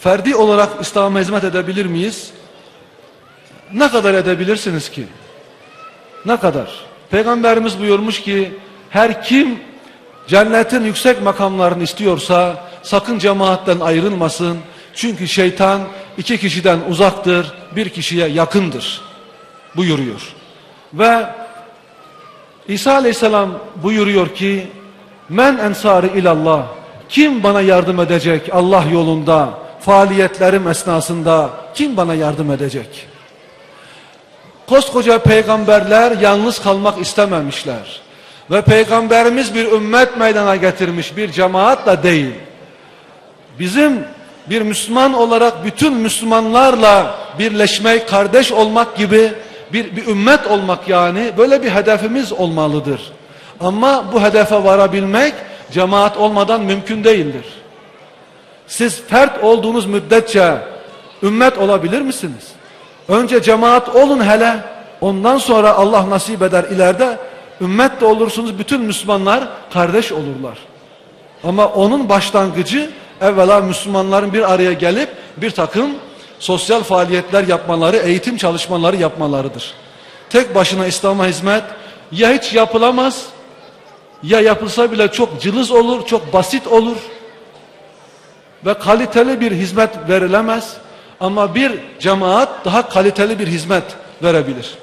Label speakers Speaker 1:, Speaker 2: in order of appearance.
Speaker 1: ferdi olarak İslam'a hizmet edebilir miyiz? Ne kadar edebilirsiniz ki? Ne kadar? Peygamberimiz buyurmuş ki her kim cennetin yüksek makamlarını istiyorsa sakın cemaatten ayrılmasın. Çünkü şeytan iki kişiden uzaktır, bir kişiye yakındır buyuruyor. Ve İsa aleyhisselam buyuruyor ki men ensari ilallah kim bana yardım edecek Allah yolunda faaliyetlerim esnasında kim bana yardım edecek? Koskoca peygamberler yalnız kalmak istememişler. Ve peygamberimiz bir ümmet meydana getirmiş bir cemaatla değil. Bizim bir Müslüman olarak bütün Müslümanlarla birleşmek, kardeş olmak gibi bir, bir ümmet olmak yani böyle bir hedefimiz olmalıdır. Ama bu hedefe varabilmek cemaat olmadan mümkün değildir. Siz fert olduğunuz müddetçe ümmet olabilir misiniz? Önce cemaat olun hele ondan sonra Allah nasip eder ileride ümmet de olursunuz bütün Müslümanlar kardeş olurlar. Ama onun başlangıcı evvela Müslümanların bir araya gelip bir takım sosyal faaliyetler yapmaları, eğitim çalışmaları yapmalarıdır. Tek başına İslam'a hizmet ya hiç yapılamaz ya yapılsa bile çok cılız olur, çok basit olur ve kaliteli bir hizmet verilemez. Ama bir cemaat daha kaliteli bir hizmet verebilir.